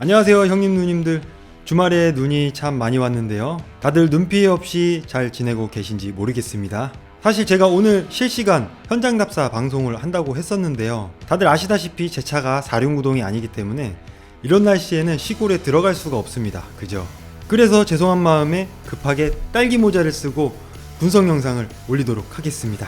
안녕하세요 형님 누님들. 주말에 눈이 참 많이 왔는데요. 다들 눈 피해 없이 잘 지내고 계신지 모르겠습니다. 사실 제가 오늘 실시간 현장 답사 방송을 한다고 했었는데요. 다들 아시다시피 제 차가 사륜구동이 아니기 때문에 이런 날씨에는 시골에 들어갈 수가 없습니다. 그죠? 그래서 죄송한 마음에 급하게 딸기 모자를 쓰고 분석 영상을 올리도록 하겠습니다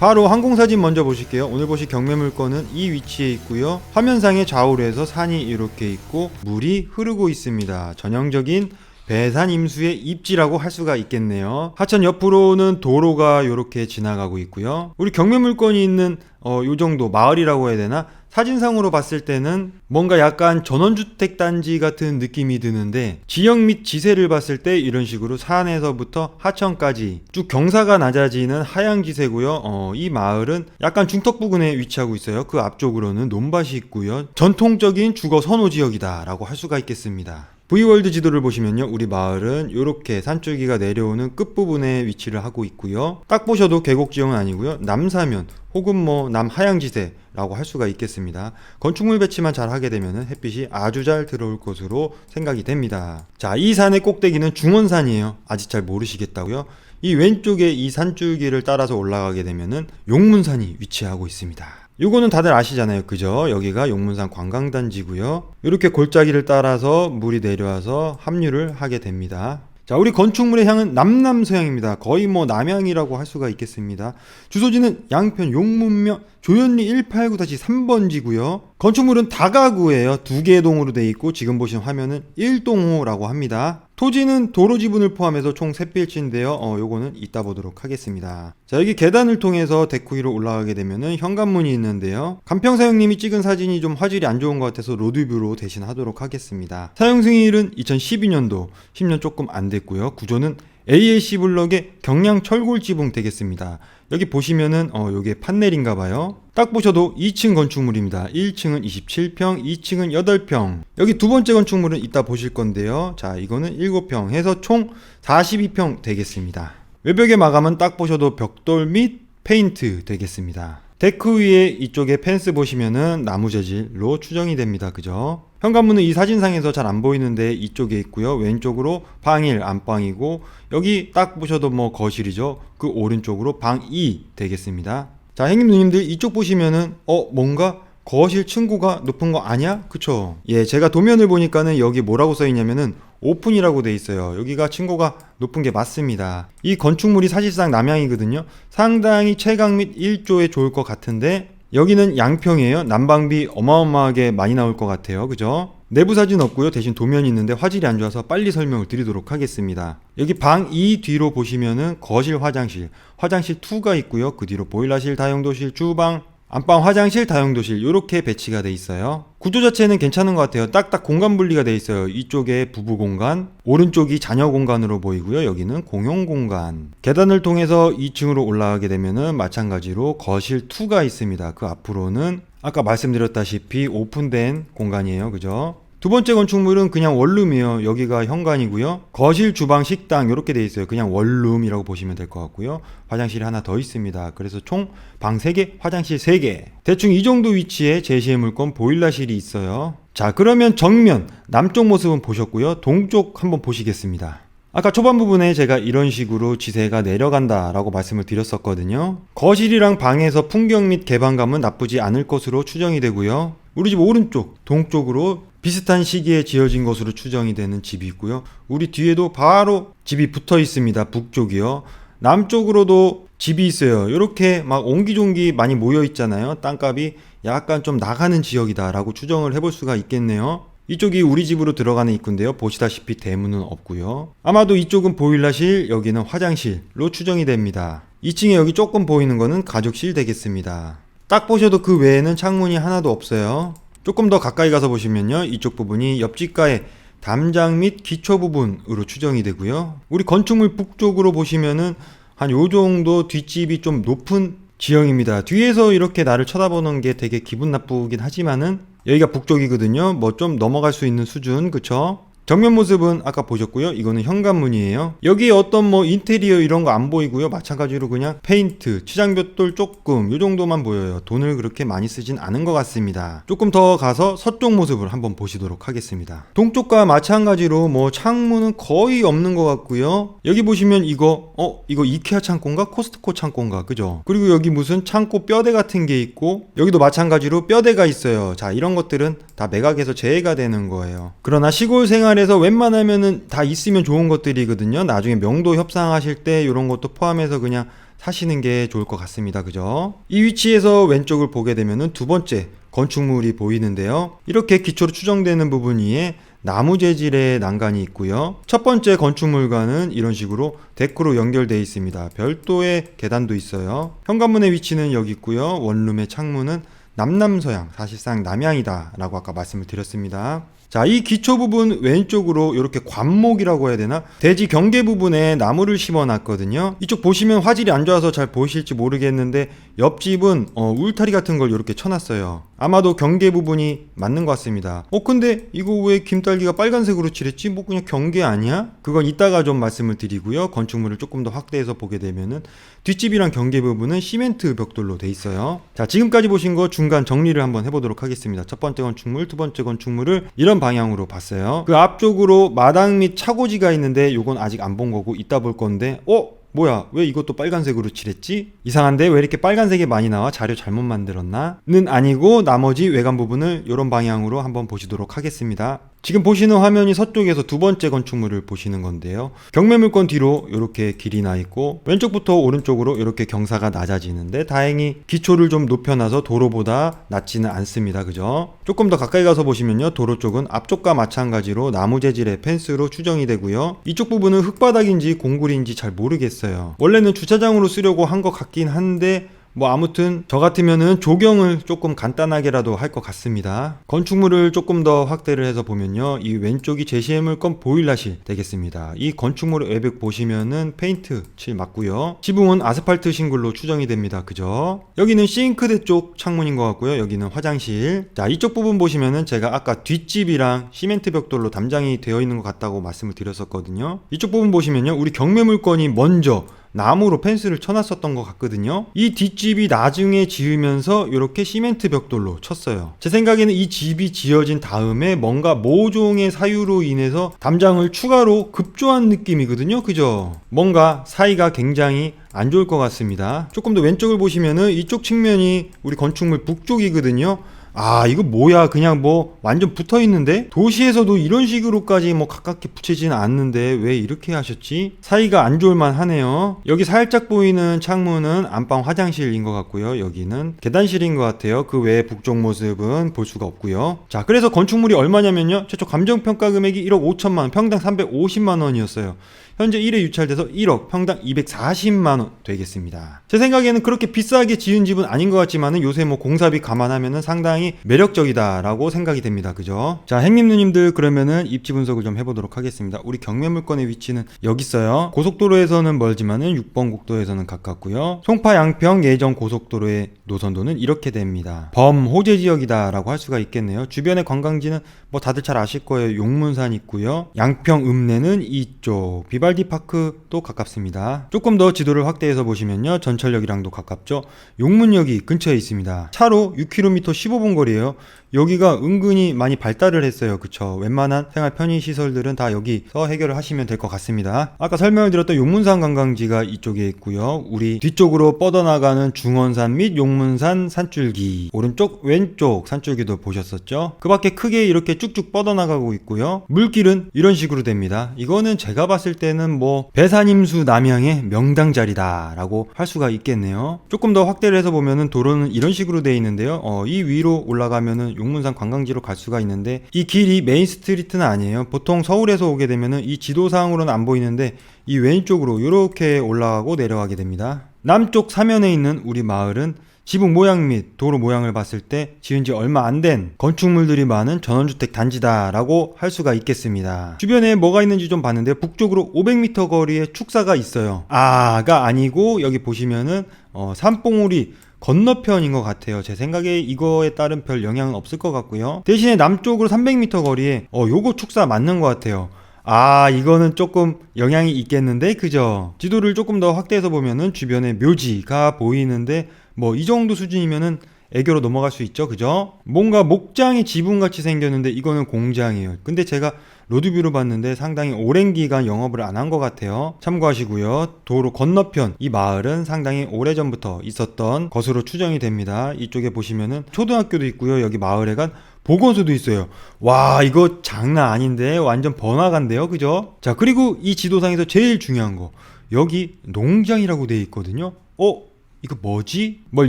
바로 항공사진 먼저 보실게요. 오늘 보실 경매 물건은 이 위치에 있고요. 화면상의 좌우로 해서 산이 이렇게 있고 물이 흐르고 있습니다. 전형적인 배산 임수의 입지라고 할 수가 있겠네요. 하천 옆으로는 도로가 이렇게 지나가고 있고요. 우리 경매 물건이 있는 어, 요 정도 마을이라고 해야 되나? 사진상으로 봤을 때는 뭔가 약간 전원주택 단지 같은 느낌이 드는데 지형 및 지세를 봤을 때 이런 식으로 산에서부터 하천까지 쭉 경사가 낮아지는 하양지세고요. 어, 이 마을은 약간 중턱 부근에 위치하고 있어요. 그 앞쪽으로는 논밭이 있고요. 전통적인 주거 선호 지역이다라고 할 수가 있겠습니다. V월드 지도를 보시면요. 우리 마을은 이렇게 산줄기가 내려오는 끝부분에 위치를 하고 있고요. 딱 보셔도 계곡 지형은 아니고요. 남사면 혹은 뭐 남하양지세라고 할 수가 있겠습니다. 건축물 배치만 잘 하게 되면 햇빛이 아주 잘 들어올 것으로 생각이 됩니다. 자, 이 산의 꼭대기는 중원산이에요. 아직 잘 모르시겠다고요? 이 왼쪽에 이 산줄기를 따라서 올라가게 되면은 용문산이 위치하고 있습니다. 요거는 다들 아시잖아요. 그죠? 여기가 용문산 관광단지고요. 이렇게 골짜기를 따라서 물이 내려와서 합류를 하게 됩니다. 자, 우리 건축물의 향은 남남서향입니다. 거의 뭐 남향이라고 할 수가 있겠습니다. 주소지는 양평 용문면 조현리 189-3번지고요. 건축물은 다가구예요. 두 개의 동으로 돼 있고 지금 보시는 화면은 1동호라고 합니다. 토지는 도로 지분을 포함해서 총 3필지인데요. 어, 요거는 이따 보도록 하겠습니다. 자, 여기 계단을 통해서 데크 위로 올라가게 되면은 현관문이 있는데요. 간평 사장님이 찍은 사진이 좀 화질이 안 좋은 것 같아서 로드뷰로 대신하도록 하겠습니다. 사용 승일은 2012년도 10년 조금 안 됐고요. 구조는 AAC 블럭의 경량 철골 지붕 되겠습니다. 여기 보시면은 어 요게 판넬인가 봐요. 딱 보셔도 2층 건축물입니다. 1층은 27평, 2층은 8평. 여기 두 번째 건축물은 이따 보실 건데요. 자, 이거는 7평 해서 총 42평 되겠습니다. 외벽의 마감은 딱 보셔도 벽돌 및 페인트 되겠습니다. 데크 위에 이쪽에 펜스 보시면은 나무 재질로 추정이 됩니다. 그죠? 현관문은 이 사진상에서 잘 안 보이는데 이쪽에 있고요. 왼쪽으로 방일 안방이고 여기 딱 보셔도 뭐 거실이죠. 그 오른쪽으로 방 2 되겠습니다. 자, 형님 누님들 이쪽 보시면은 어 뭔가 거실 층고가 높은 거 아니야? 그쵸? 예, 제가 도면을 보니까는 여기 뭐라고 써 있냐면은 오픈이라고 돼 있어요. 여기가 층고가 높은 게 맞습니다. 이 건축물이 사실상 남향이거든요. 상당히 채광 및 일조에 좋을 것 같은데 여기는 양평이에요. 난방비 어마어마하게 많이 나올 것 같아요. 그죠? 내부 사진 없고요. 대신 도면이 있는데 화질이 안 좋아서 빨리 설명을 드리도록 하겠습니다. 여기 방 2 뒤로 보시면은 거실 화장실, 화장실 2가 있고요. 그 뒤로 보일러실, 다용도실, 주방, 안방 화장실, 다용도실 이렇게 배치가 돼 있어요. 구조 자체는 괜찮은 것 같아요. 딱딱 공간 분리가 돼 있어요. 이쪽에 부부 공간, 오른쪽이 자녀 공간으로 보이고요. 여기는 공용 공간. 계단을 통해서 2층으로 올라가게 되면은 마찬가지로 거실 2가 있습니다. 그 앞으로는 아까 말씀드렸다시피 오픈된 공간이에요. 그죠? 두 번째 건축물은 그냥 원룸이에요. 여기가 현관이고요. 거실, 주방, 식당 이렇게 돼 있어요. 그냥 원룸이라고 보시면 될 것 같고요. 화장실이 하나 더 있습니다. 그래서 총 방 3개, 화장실 3개. 대충 이 정도 위치에 제시의 물건 보일러실이 있어요. 자, 그러면 정면 남쪽 모습은 보셨고요. 동쪽 한번 보시겠습니다. 아까 초반 부분에 제가 이런 식으로 지세가 내려간다라고 말씀을 드렸었거든요. 거실이랑 방에서 풍경 및 개방감은 나쁘지 않을 것으로 추정이 되고요. 우리 집 오른쪽, 동쪽으로 비슷한 시기에 지어진 것으로 추정이 되는 집이 있고요. 우리 뒤에도 바로 집이 붙어 있습니다. 북쪽이요. 남쪽으로도 집이 있어요. 이렇게 막 옹기종기 많이 모여 있잖아요. 땅값이 약간 좀 나가는 지역이다라고 추정을 해볼 수가 있겠네요. 이쪽이 우리 집으로 들어가는 입구인데요. 보시다시피 대문은 없고요. 아마도 이쪽은 보일러실, 여기는 화장실로 추정이 됩니다. 2층에 여기 조금 보이는 거는 가족실 되겠습니다. 딱 보셔도 그 외에는 창문이 하나도 없어요. 조금 더 가까이 가서 보시면요. 이쪽 부분이 옆집가의 담장 및 기초 부분으로 추정이 되고요. 우리 건축물 북쪽으로 보시면은 한 요 정도 뒷집이 좀 높은 지형입니다. 뒤에서 이렇게 나를 쳐다보는 게 되게 기분 나쁘긴 하지만은 여기가 북쪽이거든요. 뭐 좀 넘어갈 수 있는 수준, 그쵸? 정면 모습은 아까 보셨고요. 이거는 현관문이에요. 여기에 어떤 뭐 인테리어 이런 거 안 보이고요. 마찬가지로 그냥 페인트, 치장볕돌 조금 요 정도만 보여요. 돈을 그렇게 많이 쓰진 않은 것 같습니다. 조금 더 가서 서쪽 모습을 한번 보시도록 하겠습니다. 동쪽과 마찬가지로 뭐 창문은 거의 없는 것 같고요. 여기 보시면 이거 어 이거 이케아 창고인가 코스트코 창고인가 그죠? 그리고 여기 무슨 창고 뼈대 같은 게 있고 여기도 마찬가지로 뼈대가 있어요. 자 이런 것들은 다 매각에서 제외가 되는 거예요. 그러나 시골 생활 에서 웬만하면은 다 있으면 좋은 것들이거든요. 나중에 명도 협상하실 때 이런 것도 포함해서 그냥 사시는 게 좋을 것 같습니다. 그죠? 이 위치에서 왼쪽을 보게 되면은 두 번째 건축물이 보이는데요. 이렇게 기초로 추정되는 부분 위에 나무 재질의 난간이 있고요. 첫 번째 건축물과는 이런 식으로 데크로 연결되어 있습니다. 별도의 계단도 있어요. 현관문의 위치는 여기 있고요. 원룸의 창문은 남남서양, 사실상 남향이다라고 아까 말씀을 드렸습니다. 자, 이 기초 부분 왼쪽으로 이렇게 관목이라고 해야 되나? 대지 경계 부분에 나무를 심어 놨거든요. 이쪽 보시면 화질이 안 좋아서 잘 보이실지 모르겠는데 옆집은 어, 울타리 같은 걸 이렇게 쳐놨어요. 아마도 경계 부분이 맞는 것 같습니다. 어, 근데 이거 왜 김딸기가 빨간색으로 칠했지? 뭐 그냥 경계 아니야? 그건 이따가 좀 말씀을 드리고요. 건축물을 조금 더 확대해서 보게 되면은 뒷집이랑 경계 부분은 시멘트 벽돌로 돼 있어요. 자, 지금까지 보신 거 중간 정리를 한번 해보도록 하겠습니다. 첫 번째 건축물, 두 번째 건축물을 이런 방향으로 봤어요. 그 앞쪽으로 마당 및 차고지가 있는데 요건 아직 안 본 거고 이따 볼 건데, 어? 뭐야 왜 이것도 빨간색으로 칠했지? 이상한데 왜 이렇게 빨간색이 많이 나와? 자료 잘못 만들었나? 는 아니고 나머지 외관 부분을 이런 방향으로 한번 보시도록 하겠습니다. 지금 보시는 화면이 서쪽에서 두 번째 건축물을 보시는 건데요. 경매물건 뒤로 이렇게 길이 나 있고 왼쪽부터 오른쪽으로 이렇게 경사가 낮아지는데 다행히 기초를 좀 높여놔서 도로보다 낮지는 않습니다. 그죠? 조금 더 가까이 가서 보시면요. 도로 쪽은 앞쪽과 마찬가지로 나무 재질의 펜스로 추정이 되고요. 이쪽 부분은 흙바닥인지 공굴인지 잘 모르겠어요. 원래는 주차장으로 쓰려고 한 것 같긴 한데 뭐 아무튼 저 같으면은 조경을 조금 간단하게라도 할 것 같습니다. 건축물을 조금 더 확대를 해서 보면요. 이 왼쪽이 제시해물 건 보일러실 되겠습니다. 이 건축물 외벽 보시면은 페인트 칠 맞고요. 지붕은 아스팔트 싱글로 추정이 됩니다. 그죠? 여기는 싱크대 쪽 창문인 것 같고요. 여기는 화장실. 자, 이쪽 부분 보시면은 제가 아까 뒷집이랑 시멘트 벽돌로 담장이 되어 있는 것 같다고 말씀을 드렸었거든요. 이쪽 부분 보시면요. 우리 경매물건이 먼저 나무로 펜스를 쳐놨었던 것 같거든요. 이 뒷집이 나중에 지으면서 이렇게 시멘트 벽돌로 쳤어요. 제 생각에는 이 집이 지어진 다음에 뭔가 모종의 사유로 인해서 담장을 추가로 급조한 느낌이거든요. 그죠? 뭔가 사이가 굉장히 안 좋을 것 같습니다. 조금 더 왼쪽을 보시면은 이쪽 측면이 우리 건축물 북쪽이거든요. 아 이거 뭐야? 그냥 뭐 완전 붙어 있는데? 도시에서도 이런 식으로까지 뭐 가깝게 붙이진 않는데 왜 이렇게 하셨지? 사이가 안 좋을만 하네요. 여기 살짝 보이는 창문은 안방 화장실인 것 같고요. 여기는 계단실인 것 같아요. 그 외에 북쪽 모습은 볼 수가 없고요. 자 그래서 건축물이 얼마냐면요. 최초 감정평가 금액이 1억 5천만 원 평당 350만 원이었어요. 현재 1회 유찰돼서 1억 평당 240만 원 되겠습니다. 제 생각에는 그렇게 비싸게 지은 집은 아닌 것 같지만은 요새 뭐 공사비 감안하면은 상당히 매력적이다라고 생각이 됩니다. 그죠? 자, 행님 누님들 그러면은 입지 분석을 좀 해보도록 하겠습니다. 우리 경매 물건의 위치는 여기 있어요. 고속도로에서는 멀지만은 6번 국도에서는 가깝고요. 송파 양평 예정 고속도로의 노선도는 이렇게 됩니다. 범호재 지역이다라고 할 수가 있겠네요. 주변의 관광지는 뭐 다들 잘 아실 거예요. 용문산 있고요. 양평 읍내는 이쪽 비발디 파크도 가깝습니다. 조금 더 지도를 확대해서 보시면요. 전철역이랑도 가깝죠. 용문역이 근처에 있습니다. 차로 6km 15분 거리예요. 여기가 은근히 많이 발달을 했어요. 그쵸? 웬만한 생활 편의 시설들은 다 여기서 해결을 하시면 될 것 같습니다. 아까 설명을 드렸던 용문산 관광지가 이쪽에 있고요. 우리 뒤쪽으로 뻗어나가는 중원산 및 용문산 산줄기 오른쪽 왼쪽 산줄기도 보셨었죠? 그 밖에 크게 이렇게 쭉쭉 뻗어나가고 있고요. 물길은 이런 식으로 됩니다. 이거는 제가 봤을 때는 뭐 배산임수 남양의 명당 자리다 라고 할 수가 있겠네요. 조금 더 확대를 해서 보면은 도로는 이런 식으로 되어 있는데요. 어, 이 위로 올라가면은 용문산 관광지로 갈 수가 있는데 이 길이 메인 스트리트는 아니에요. 보통 서울에서 오게 되면은 이 지도상으로는 안 보이는데 이 왼쪽으로 이렇게 올라가고 내려가게 됩니다. 남쪽 사면에 있는 우리 마을은 지붕 모양 및 도로 모양을 봤을 때 지은 지 얼마 안 된 건축물들이 많은 전원주택 단지다라고 할 수가 있겠습니다. 주변에 뭐가 있는지 좀 봤는데 북쪽으로 500m 거리에 축사가 있어요. 아가 아니고 여기 보시면은 어, 산봉우리 건너편인 것 같아요. 제 생각에 이거에 따른 별 영향은 없을 것 같고요. 대신에 남쪽으로 300m 거리에 어 요거 축사 맞는 것 같아요. 아 이거는 조금 영향이 있겠는데 그죠? 지도를 조금 더 확대해서 보면은 주변에 묘지가 보이는데 뭐 이 정도 수준이면은 애교로 넘어갈 수 있죠 그죠? 뭔가 목장이 지붕같이 생겼는데 이거는 공장이에요. 근데 제가 로드뷰로 봤는데 상당히 오랜 기간 영업을 안 한 것 같아요. 참고하시고요. 도로 건너편 이 마을은 상당히 오래전부터 있었던 것으로 추정이 됩니다. 이쪽에 보시면은 초등학교도 있고요. 여기 마을에 간 보건소도 있어요. 와, 이거 장난 아닌데 완전 번화가인데요. 그죠? 자, 그리고 이 지도상에서 제일 중요한 거. 여기 농장이라고 돼 있거든요. 어? 이거 뭐지? 뭘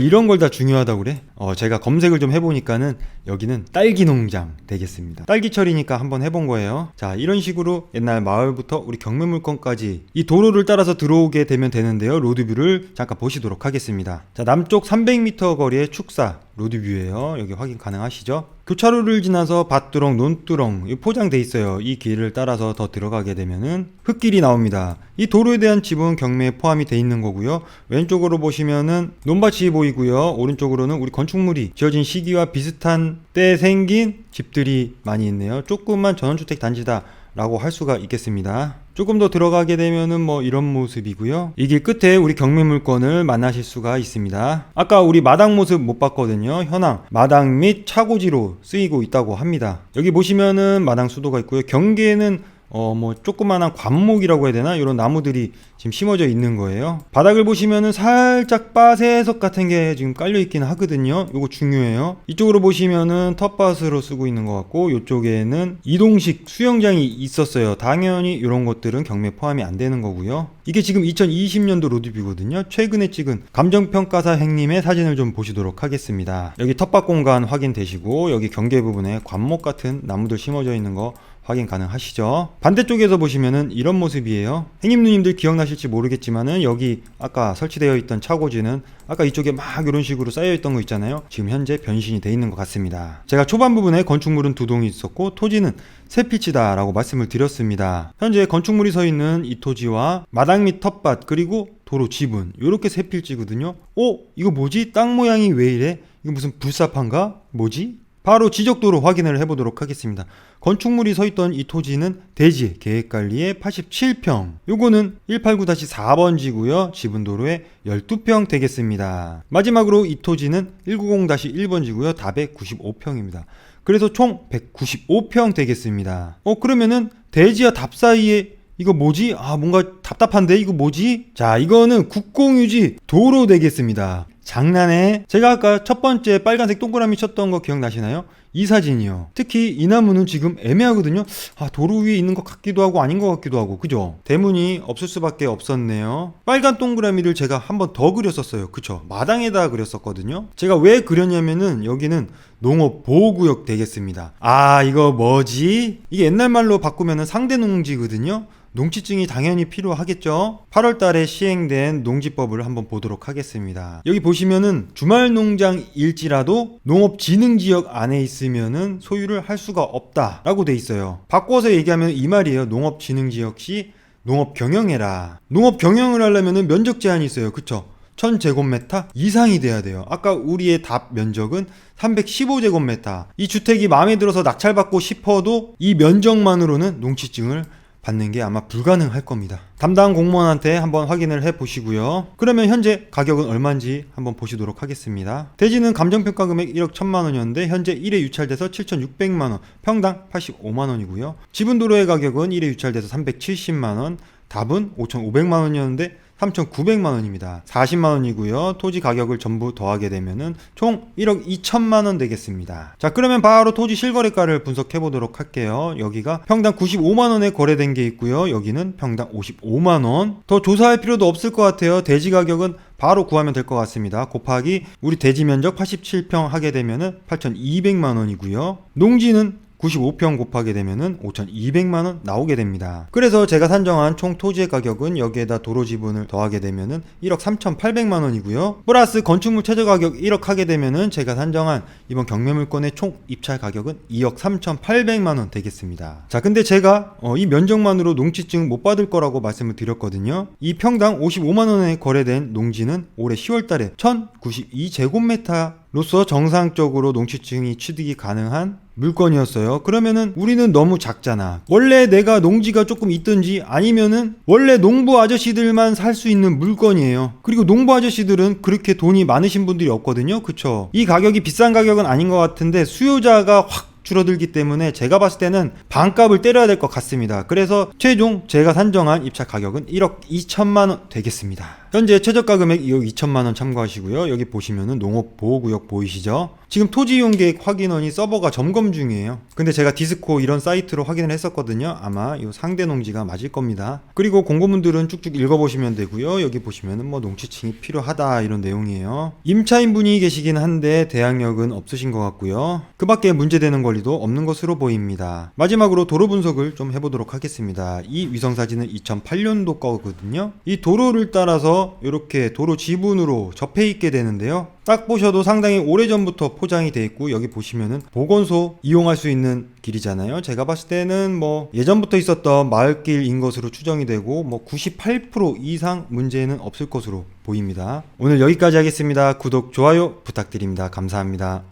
이런 걸 다 중요하다고 그래? 어, 제가 검색을 좀 해보니까는 여기는 딸기 농장 되겠습니다. 딸기철이니까 한번 해본 거예요. 자, 이런 식으로 옛날 마을부터 우리 경매물건까지 이 도로를 따라서 들어오게 되면 되는데요. 로드뷰를 잠깐 보시도록 하겠습니다. 자, 남쪽 300m 거리의 축사 로드뷰예요. 여기 확인 가능하시죠? 교차로를 지나서 밭두렁, 논두렁 이 포장돼 있어요. 이 길을 따라서 더 들어가게 되면은 흙길이 나옵니다. 이 도로에 대한 지분 경매에 포함이 돼 있는 거고요. 왼쪽으로 보시면은 논밭이 보이고요. 오른쪽으로는 우리 건축물이 지어진 시기와 비슷한 때 생긴 집들이 많이 있네요. 조그만 전원주택 단지다. 라고 할 수가 있겠습니다. 조금 더 들어가게 되면은 뭐 이런 모습이고요. 이길 끝에 우리 경매물건을 만나실 수가 있습니다. 아까 우리 마당 모습 못 봤거든요. 현황 마당 및 차고지로 쓰이고 있다고 합니다. 여기 보시면은 마당 수도가 있고요. 경계는 어 뭐 조그만한 관목이라고 해야 되나 이런 나무들이 지금 심어져 있는 거예요. 바닥을 보시면은 살짝 빠세석 같은 게 지금 깔려 있긴 하거든요. 이거 중요해요. 이쪽으로 보시면은 텃밭으로 쓰고 있는 것 같고 이쪽에는 이동식 수영장이 있었어요. 당연히 이런 것들은 경매 포함이 안 되는 거고요. 이게 지금 2020년도 로드뷰거든요. 최근에 찍은 감정평가사 행님의 사진을 좀 보시도록 하겠습니다. 여기 텃밭 공간 확인되시고 여기 경계 부분에 관목 같은 나무들 심어져 있는 거 확인 가능하시죠? 반대쪽에서 보시면은 이런 모습이에요. 행님 누님들 기억나실지 모르겠지만은 여기 아까 설치되어 있던 차고지는 아까 이쪽에 막 이런 식으로 쌓여 있던 거 있잖아요. 지금 현재 변신이 돼 있는 것 같습니다. 제가 초반 부분에 건축물은 두 동이 있었고 토지는 세 피치다 라고 말씀을 드렸습니다. 현재 건축물이 서 있는 이 토지와 마당 및 텃밭 그리고 도로 지분 이렇게 세 필지거든요. 어? 이거 뭐지? 땅 모양이 왜 이래? 이거 무슨 불사판가? 뭐지? 바로 지적도로 확인을 해보도록 하겠습니다. 건축물이 서 있던 이 토지는 대지 계획관리의 87평. 요거는 189-4번지고요. 지분도로의 12평 되겠습니다. 마지막으로 이 토지는 190-1번지고요. 답의 95평입니다. 그래서 총 195평 되겠습니다. 어 그러면은 대지와 답 사이에 이거 뭐지? 아 뭔가 답답한데 이거 뭐지? 자 이거는 국공유지 도로 되겠습니다. 장난해. 제가 아까 첫 번째 빨간색 동그라미 쳤던 거 기억나시나요? 이 사진이요. 특히 이 나무는 지금 애매하거든요. 아, 도로 위에 있는 것 같기도 하고 아닌 것 같기도 하고. 그죠? 대문이 없을 수밖에 없었네요. 빨간 동그라미를 제가 한 번 더 그렸었어요. 그쵸? 마당에다 그렸었거든요. 제가 왜 그렸냐면은 여기는 농업 보호구역 되겠습니다. 아, 이거 뭐지? 이게 옛날 말로 바꾸면은 상대 농지거든요. 농지증이 당연히 필요하겠죠. 8월 달에 시행된 농지법을 한번 보도록 하겠습니다. 여기 보시면은 주말 농장일지라도 농업진흥지역 안에 있으면은 소유를 할 수가 없다라고 돼 있어요. 바꿔서 얘기하면 이 말이에요. 농업진흥지역 시 농업 경영해라. 농업 경영을 하려면은 면적 제한이 있어요. 그쵸? 1000제곱미터 이상이 돼야 돼요. 아까 우리의 답 면적은 315제곱미터. 이 주택이 마음에 들어서 낙찰받고 싶어도 이 면적만으로는 농지증을 받는 게 아마 불가능할 겁니다. 담당 공무원한테 한번 확인을 해 보시고요. 그러면 현재 가격은 얼마인지 한번 보시도록 하겠습니다. 대지는 감정평가 금액 1억 1천만 원이었는데 현재 1회 유찰돼서 7,600만 원, 평당 85만 원이고요. 지분 도로의 가격은 1회 유찰돼서 370만 원, 답은 5,500만 원이었는데 3,900만 원입니다. 40만 원이고요. 토지 가격을 전부 더하게 되면은 총 1억 2천만 원 되겠습니다. 자, 그러면 바로 토지 실거래가를 분석해 보도록 할게요. 여기가 평당 95만 원에 거래된 게 있고요. 여기는 평당 55만 원. 더 조사할 필요도 없을 것 같아요. 대지 가격은 바로 구하면 될 것 같습니다. 곱하기 우리 대지 면적 87평 하게 되면은 8,200만 원이고요. 농지는 95평 곱하게 되면은 5,200만 원 나오게 됩니다. 그래서 제가 산정한 총 토지의 가격은 여기에다 도로 지분을 더하게 되면은 1억 3,800만 원이고요. 플러스 건축물 최저 가격 1억 하게 되면은 제가 산정한 이번 경매물건의 총 입찰 가격은 2억 3,800만 원 되겠습니다. 자, 근데 제가 어, 이 면적만으로 농지증 못 받을 거라고 말씀을 드렸거든요. 이 평당 55만 원에 거래된 농지는 올해 10월 달에 1,092제곱미터 로서 정상적으로 농지증이 취득이 가능한 물건이었어요. 그러면은 우리는 너무 작잖아. 원래 내가 농지가 조금 있든지 아니면은 원래 농부 아저씨들만 살 수 있는 물건이에요. 그리고 농부 아저씨들은 그렇게 돈이 많으신 분들이 없거든요. 그쵸? 이 가격이 비싼 가격은 아닌 것 같은데 수요자가 확 줄어들기 때문에 제가 봤을 때는 반값을 때려야 될 것 같습니다. 그래서 최종 제가 산정한 입찰 가격은 1억 2천만 원 되겠습니다. 현재 최저가 금액 2억 2천만 원 참고하시고요. 여기 보시면은 농업 보호구역 보이시죠? 지금 토지 이용 계획 확인원이 서버가 점검 중이에요. 근데 제가 디스코 이런 사이트로 확인을 했었거든요. 아마 이 상대 농지가 맞을 겁니다. 그리고 공고문들은 쭉쭉 읽어보시면 되고요. 여기 보시면은 뭐 농지층이 필요하다 이런 내용이에요. 임차인 분이 계시긴 한데 대항력은 없으신 것 같고요. 그 밖에 문제되는 권리도 없는 것으로 보입니다. 마지막으로 도로 분석을 좀 해보도록 하겠습니다. 이 위성 사진은 2008년도 거거든요. 이 도로를 따라서 이렇게 도로 지분으로 접해 있게 되는데요. 딱 보셔도 상당히 오래전부터 포장이 돼 있고 여기 보시면은 보건소 이용할 수 있는 길이잖아요. 제가 봤을 때는 뭐 예전부터 있었던 마을길인 것으로 추정이 되고 뭐 98% 이상 문제는 없을 것으로 보입니다. 오늘 여기까지 하겠습니다. 구독, 좋아요 부탁드립니다. 감사합니다.